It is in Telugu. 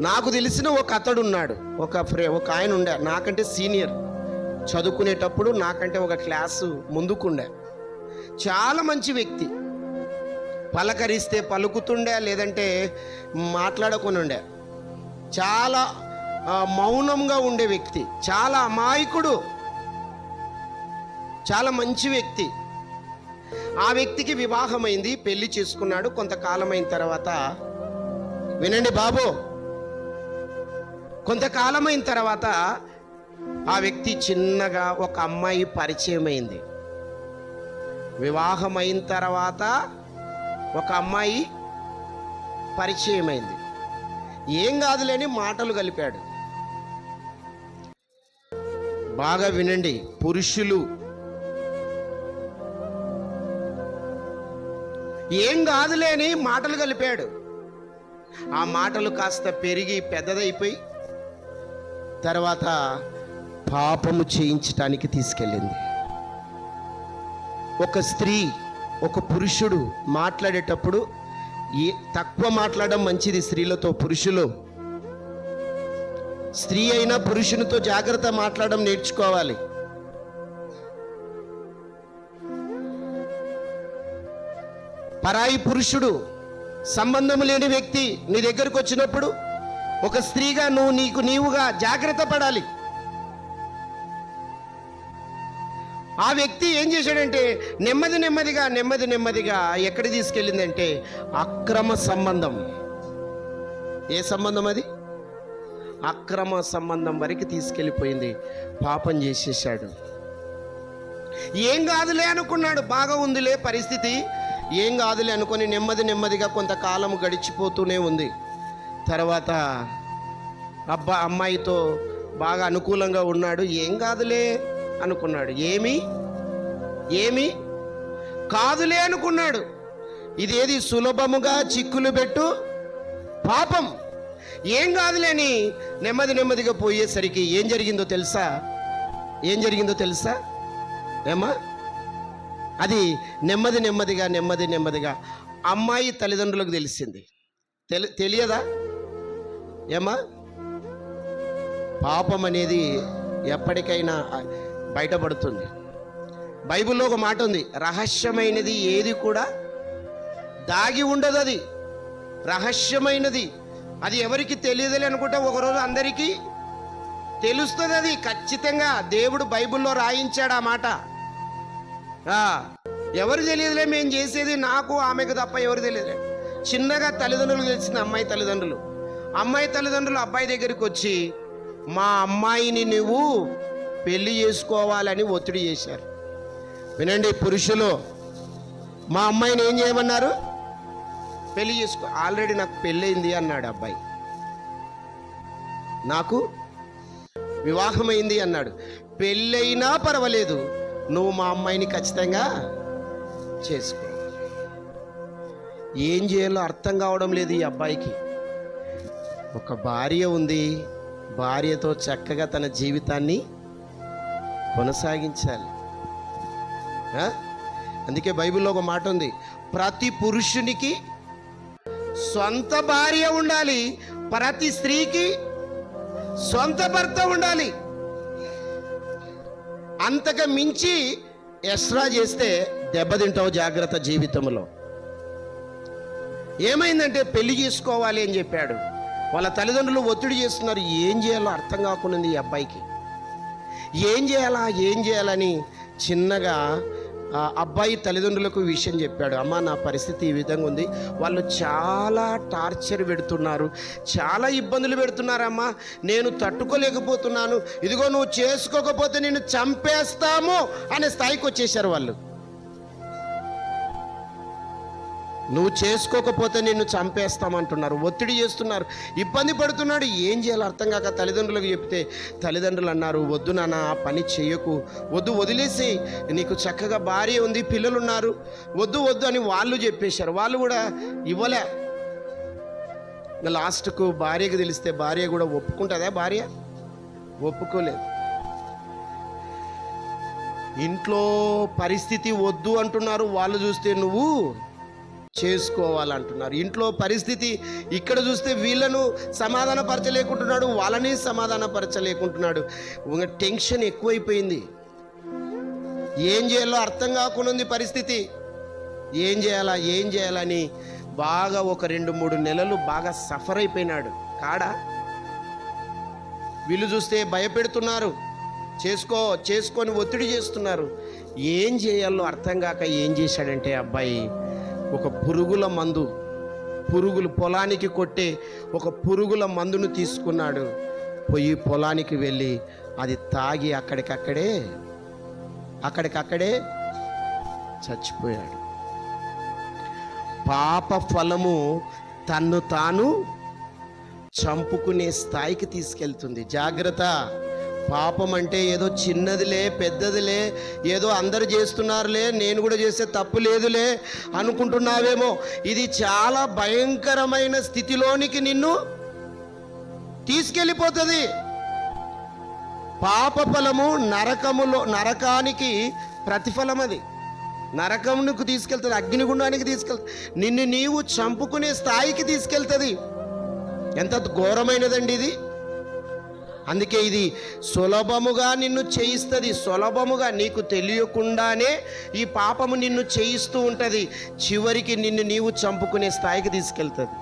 నాకు తెలిసిన ఒక అతడు ఉన్నాడు ఒక ఫ్రే ఒక ఆయన ఉండే. నాకంటే సీనియర్. చదువుకునేటప్పుడు నాకంటే ఒక క్లాసు ముందుకుండే. చాలా మంచి వ్యక్తి. పలకరిస్తే పలుకుతుండే లేదంటే మాట్లాడకుని ఉండే చాలా మౌనంగా ఉండే వ్యక్తి. చాలా అమాయకుడు. చాలా మంచి వ్యక్తి. ఆ వ్యక్తికి వివాహమైంది పెళ్ళి చేసుకున్నాడు. కొంతకాలం అయిన తర్వాత వినండి బాబు. కొంతకాలం అయిన తర్వాత ఆ వ్యక్తి చిన్నగా ఒక అమ్మాయి పరిచయం అయింది. వివాహమైన తర్వాత ఒక అమ్మాయి పరిచయం అయింది. ఏం కాదులేని మాటలు కలిపాడు. బాగా వినండి పురుషులు ఏం కాదులేని మాటలు కలిపాడు. ఆ మాటలు కాస్త పెరిగి పెద్దదైపోయి తర్వాత పాపము చేయించటానికి తీసుకెళ్ళింది. ఒక స్త్రీ ఒక పురుషుడు మాట్లాడేటప్పుడు ఏ తక్కువ మాట్లాడడం మంచిది స్త్రీలతో పురుషులు. స్త్రీ అయినా పురుషునితో జాగ్రత్త మాట్లాడడం నేర్చుకోవాలి. పరాయి పురుషుడు సంబంధం లేని వ్యక్తి నీ దగ్గరకు వచ్చినప్పుడు ఒక స్త్రీగా నువ్వు నీకు నీవుగా జాగ్రత్త పడాలి. ఆ వ్యక్తి ఏం చేశాడంటే నెమ్మది నెమ్మదిగా నెమ్మది నెమ్మదిగా ఎక్కడ తీసుకెళ్ళిందంటే అక్రమ సంబంధం. ఏ సంబంధం అది? అక్రమ సంబంధం వరకు తీసుకెళ్ళిపోయింది. పాపం చేసేసాడు ఏం కాదులే అనుకున్నాడు. బాగా ఉందిలే పరిస్థితి. ఏం కాదులే అనుకొని నెమ్మది నెమ్మదిగా కొంతకాలం గడిచిపోతూనే ఉంది. తర్వాత అబ్బా అమ్మాయితో బాగా అనుకూలంగా ఉన్నాడు. ఏం కాదులే అనుకున్నాడు. ఏమి? ఏమి? కాదులే అనుకున్నాడు. ఇదేది సులభముగా చిక్కులు పెట్టు? పాపం. ఏం కాదులేని నెమ్మది నెమ్మదిగా పోయేసరికి ఏం జరిగిందో తెలుసా? ఏం జరిగిందో తెలుసా? ఏమా అది నెమ్మది నెమ్మదిగా నెమ్మది నెమ్మదిగా అమ్మాయి తల్లిదండ్రులకు తెలిసింది. తెలి తెలియదా? ఏమా పాపం అనేది ఎప్పటికైనా బయటపడుతుంది. బైబిల్లో ఒక మాట ఉంది రహస్యమైనది ఏది కూడా దాగి ఉండదు అది. రహస్యమైనది. అది ఎవరికి తెలియదులే అనుకుంటే ఒకరోజు అందరికీ తెలుస్తుంది అది. ఖచ్చితంగా దేవుడు బైబిల్లో రాయించాడు ఆ మాట. ఎవరు తెలియదులే మేము చేసేది నాకు ఆమెకు తప్ప ఎవరు తెలియదులే. చిన్నగా తల్లిదండ్రులు తెలిసింది అమ్మాయి తల్లిదండ్రులు. అమ్మాయి తల్లిదండ్రులు అబ్బాయి దగ్గరికి వచ్చి మా అమ్మాయిని నువ్వు పెళ్ళి చేసుకోవాలని ఒత్తిడి చేశారు. వినండి పురుషులు మా అమ్మాయిని ఏం చేయమన్నారు? పెళ్ళి చేసుకో ఆల్రెడీ నాకు పెళ్ళయింది అన్నాడు అబ్బాయి. నాకు వివాహమైంది అన్నాడు. పెళ్ళైనా పర్వాలేదు నువ్వు మా అమ్మాయిని ఖచ్చితంగా చేసుకో. ఏం చేయాలో అర్థం కావడం లేదు ఈ అబ్బాయికి. ఒక భార్య ఉంది. భార్యతో చక్కగా తన జీవితాన్ని కొనసాగించాలి. అందుకే బైబిల్లో ఒక మాట ఉంది. ప్రతి పురుషునికి సొంత భార్య ఉండాలి. ప్రతి స్త్రీకి సొంత భర్త ఉండాలి. అంతగా మించి ఎస్రా చేస్తే దెబ్బతింటావు జాగ్రత్త జీవితంలో. ఏమైందంటే పెళ్ళి చేసుకోవాలి అని చెప్పాడు. వాళ్ళ తల్లిదండ్రులు ఒత్తిడి చేస్తున్నారు. ఏం చేయాలో అర్థం కాకుండా ఈ అబ్బాయికి. ఏం చేయాలా ఏం చేయాలని చిన్నగా అబ్బాయి తల్లిదండ్రులకు విషయం చెప్పాడు. అమ్మ నా పరిస్థితి ఈ విధంగా ఉంది. వాళ్ళు చాలా టార్చర్ పెడుతున్నారు. చాలా ఇబ్బందులు పెడుతున్నారమ్మా. నేను తట్టుకోలేకపోతున్నాను. ఇదిగో నువ్వు చేసుకోకపోతే నేను చంపేస్తాము అనే స్థాయికి వచ్చేసారు వాళ్ళు. నువ్వు చేసుకోకపోతే నిన్ను చంపేస్తామంటున్నారు. ఒత్తిడి చేస్తున్నారు. ఇబ్బంది పడుతున్నాడు. ఏం చేయాలో అర్థం కాక తల్లిదండ్రులకు చెప్తే తల్లిదండ్రులు అన్నారు వద్దు నాన్న ఆ పని చేయకు. వద్దు వదిలేసి. నీకు చక్కగా భార్య ఉంది పిల్లలు ఉన్నారు వద్దు వద్దు అని వాళ్ళు చెప్పేశారు. వాళ్ళు కూడా ఇవ్వలే. లాస్ట్కు భార్యకు తెలిస్తే భార్య కూడా ఒప్పుకుంటుందా భార్య? ఒప్పుకోలేదు. ఇంట్లో పరిస్థితి వద్దు అంటున్నారు. వాళ్ళు చూస్తే నువ్వు చేసుకోవాలంటున్నారు. ఇంట్లో పరిస్థితి ఇక్కడ చూస్తే వీళ్ళను సమాధానపరచలేకుంటున్నాడు వాళ్ళని సమాధానపరచలేకుంటున్నాడు. ఒక టెన్షన్ ఎక్కువైపోయింది. ఏం చేయాలో అర్థం కాకుండా ఉంది పరిస్థితి. ఏం చేయాలా ఏం చేయాలని బాగా ఒక రెండు మూడు నెలలు బాగా సఫర్ అయిపోయినాడు. కాడా? వీళ్ళు చూస్తే భయపెడుతున్నారు. చేసుకో చేసుకొని ఒత్తిడి చేస్తున్నారు. ఏం చేయాలో అర్థం కాక ఏం చేశాడంటే అబ్బాయి ఒక పురుగుల మందు పురుగులు పొలానికి కొట్టే ఒక పురుగుల మందును తీసుకున్నాడు. పోయి పొలానికి వెళ్ళి అది తాగి అక్కడికక్కడే అక్కడికక్కడే చచ్చిపోయాడు. పాప ఫలము తన్ను తాను చంపుకునే స్థాయికి తీసుకెళ్తుంది. జాగ్రత్త. పాపం అంటే ఏదో చిన్నదిలే పెద్దదిలే ఏదో అందరు చేస్తున్నారులే నేను కూడా చేసే తప్పు లేదులే అనుకుంటున్నావేమో. ఇది చాలా భయంకరమైన స్థితిలోనికి నిన్ను తీసుకెళ్ళిపోతుంది. పాప ఫలము నరకములో నరకానికి ప్రతిఫలం అది నరకమునికి తీసుకెళ్తుంది అగ్నిగుండానికి తీసుకెళ్తుంది. నిన్ను నీవు చంపుకునే స్థాయికి తీసుకెళ్తుంది. ఎంత ఘోరమైనదండి ఇది. అందుకే ఇది సులభముగా నిన్ను చేయిస్తుంది. సులభముగా నీకు తెలియకుండానే ఈ పాపము నిన్ను చేయిస్తూ ఉంటుంది. చివరికి నిన్ను నీవు చంపుకునే స్థాయికి తీసుకెళ్తుంది.